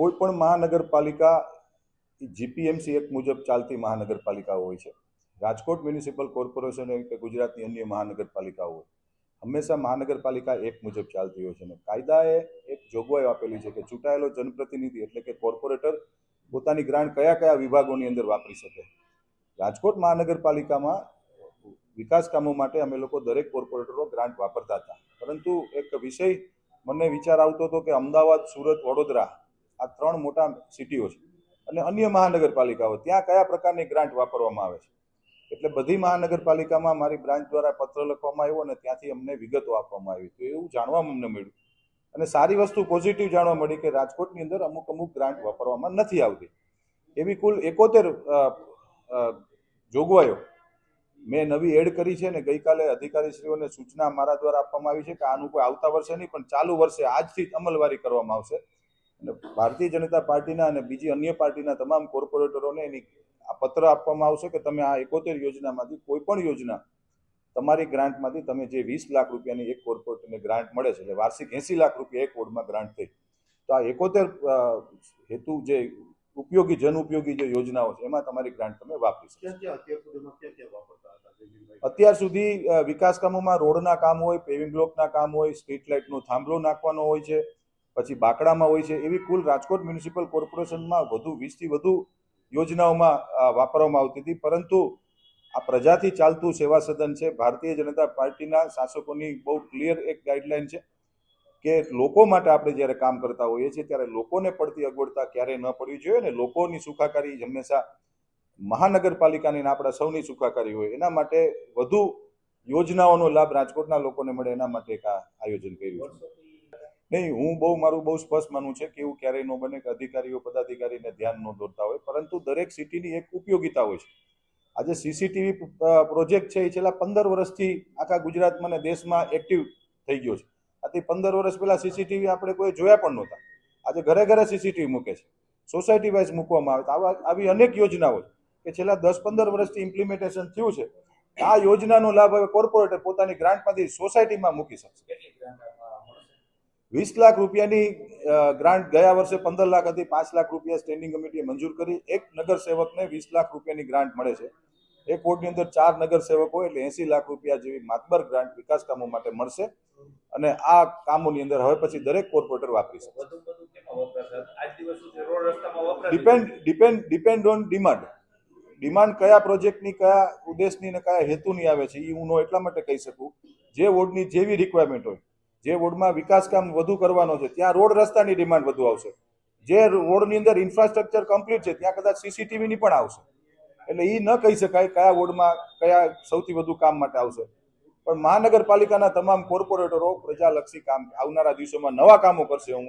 કોઈ પણ મહાનગરપાલિકા જીપીએમસી એક મુજબ ચાલતી મહાનગરપાલિકાઓ હોય છે. રાજકોટ મ્યુનિસિપલ કોર્પોરેશન હોય કે ગુજરાતની અન્ય મહાનગરપાલિકાઓ હોય, હંમેશા મહાનગરપાલિકા એક મુજબ ચાલતી હોય છે અને કાયદાએ એક જોગવાઈ આપેલી છે કે ચૂંટાયેલો જનપ્રતિનિધિ એટલે કે કોર્પોરેટર પોતાની ગ્રાન્ટ કયા કયા વિભાગોની અંદર વાપરી શકે. રાજકોટ મહાનગરપાલિકામાં વિકાસ કામો માટે અમે લોકો દરેક કોર્પોરેટરો ગ્રાન્ટ વાપરતા હતા. પરંતુ એક વિષય મને વિચાર આવતો હતો કે અમદાવાદ, સુરત, વડોદરા આ ત્રણ મોટા સિટીઓ છે. અને અન્ય મહાનગરપાલિકાઓ, ત્યાં કયા પ્રકારની ગ્રાન્ટ વાપરવામાં આવે છે? એટલે બધી મહાનગરપાલિકામાં મારી બ્રાન્ચ દ્વારા પત્ર લખવામાં આવ્યો અને ત્યાંથી અમને વિગતો આપવામાં આવી. તો એવું જાણવા અમને મળ્યું. અને સારી વસ્તુ પોઝિટિવ જાણવા મળી કે રાજકોટની અંદર અમુક અમુક ગ્રાન્ટ વાપરવામાં નથી આવતી. એવી કુલ એકોતેર જોગવાઈઓ મેં નવી એડ કરી છે ને ગઈકાલે અધિકારીશ્રીઓને સૂચના મારા દ્વારા આપવામાં આવી છે કે આનું કોઈ આવતા વર્ષે નહીં, પણ ચાલુ વર્ષે આજથી જ અમલવારી કરવામાં આવશે. અને ભારતીય જનતા પાર્ટીના અને બીજી અન્ય પાર્ટીના તમામ કોર્પોરેટરોને એની આ પત્ર આપવામાં આવશે કે તમે આ એકોતેર યોજનામાંથી કોઈ પણ યોજના તમારી ગ્રાન્ટમાંથી તમે જે વીસ લાખ રૂપિયાની એક કોર્પોરેટરને ગ્રાન્ટ મળે છે એટલે વાર્ષિક એંસી લાખ રૂપિયા એક વોર્ડમાં ગ્રાન્ટ થઈ તો આ એકોતેર હેતુ જે ઉપયોગી જન ઉપયોગી જે યોજનાઓ છે એમાં તમારી ગ્રાન્ટ તમે વાપરી શકો? અત્યાર સુધી વિકાસ કામોમાં રોડના કામ હોય પેવિંગ બ્લોકના કામ હોય સ્ટ્રીટ લાઇટનો થાંભલો નાખવાનો હોય છે પછી બાકડામાં હોય છે, એવી કુલ રાજકોટ મ્યુનિસિપલ કોર્પોરેશનમાં વધુ વીસથી વધુ યોજનાઓમાં વાપરવામાં આવતી હતી. પરંતુ આ પ્રજાથી ચાલતું સેવા સદન છે. ભારતીય જનતા પાર્ટીના શાસકોની બહુ ક્લિયર એક ગાઈડલાઈન છે કે લોકો માટે આપણે જ્યારે કામ કરતા હોઈએ છીએ, ત્યારે લોકોને પડતી અગવડતા ક્યારેય ન પડવી જોઈએ ને લોકોની સુખાકારી હંમેશા મહાનગરપાલિકાની આપણા સૌની સુખાકારી હોય. એના માટે વધુ યોજનાઓનો લાભ રાજકોટના લોકોને મળે, એના માટે એક આયોજન કર્યું છે. નહીં, હું બહુ, મારું બહુ સ્પષ્ટ માનવું છે કે એવું ક્યારેય ન બને કે અધિકારીઓ, પદાધિકારીને ધ્યાન ન દોરતા હોય. પરંતુ દરેક સિટીની એક ઉપયોગિતા હોય છે. આજે સીસીટીવી પ્રોજેક્ટ છે, એ છેલ્લા પંદર વર્ષથી આખા ગુજરાતમાં અને દેશમાં એક્ટિવ થઈ ગયો છે. આથી પંદર વર્ષ પહેલા સીસીટીવી આપણે કોઈ જોયા પણ નહોતા. આજે ઘરે ઘરે સીસીટીવી મૂકે છે. સોસાયટી વાઇઝ મૂકવામાં આવે આવા, આવી અનેક યોજનાઓ કે છેલ્લા દસ પંદર વર્ષથી ઇમ્પ્લિમેન્ટેશન થયું છે. આ યોજનાનો લાભ હવે કોર્પોરેટર પોતાની ગ્રાન્ટમાંથી સોસાયટીમાં મૂકી શકશે. વીસ લાખ રૂપિયાની ગ્રાન્ટ ગયા વર્ષે પંદર લાખ હતી પાંચ લાખ રૂપિયા સ્ટેન્ડિંગ કમિટીએ મંજૂર કરી. એક નગર સેવકને વીસ લાખ રૂપિયાની ગ્રાન્ટ મળે છે. એક વોર્ડની અંદર ચાર નગર સેવક એટલે એસી લાખ રૂપિયા જેવી માતબર ગ્રાન્ટ વિકાસ કામો માટે મળશે. અને આ કામોની અંદર હવે પછી દરેક કોર્પોરેટર વાપરી વપરાશે depend depend depend on demand demand કયા પ્રોજેક્ટની કયા ઉદ્દેશની ને કયા હેતુની આવે છે એ હું એટલા માટે કહી શકું. જે વોર્ડની જેવી રિક્વાયરમેન્ટ હોય જે વોર્ડમાં વિકાસ કામ વધુ કરવાનો છે, ત્યાં રોડ રસ્તાની ડિમાન્ડ વધુ આવશે. જે રોડની અંદર ઇન્ફ્રાસ્ટ્રક્ચર કમ્પ્લીટ છે, ત્યાં કદાચ સીસીટીવીની પણ આવશે. એટલે એ ન કહી શકાય કયા વોર્ડમાં કયા સૌથી વધુ કામ માટે આવશે. પણ મહાનગરપાલિકાના તમામ કોર્પોરેટરો પ્રજાલક્ષી કામ આવનારા દિવસોમાં નવા કામો કરશે, હું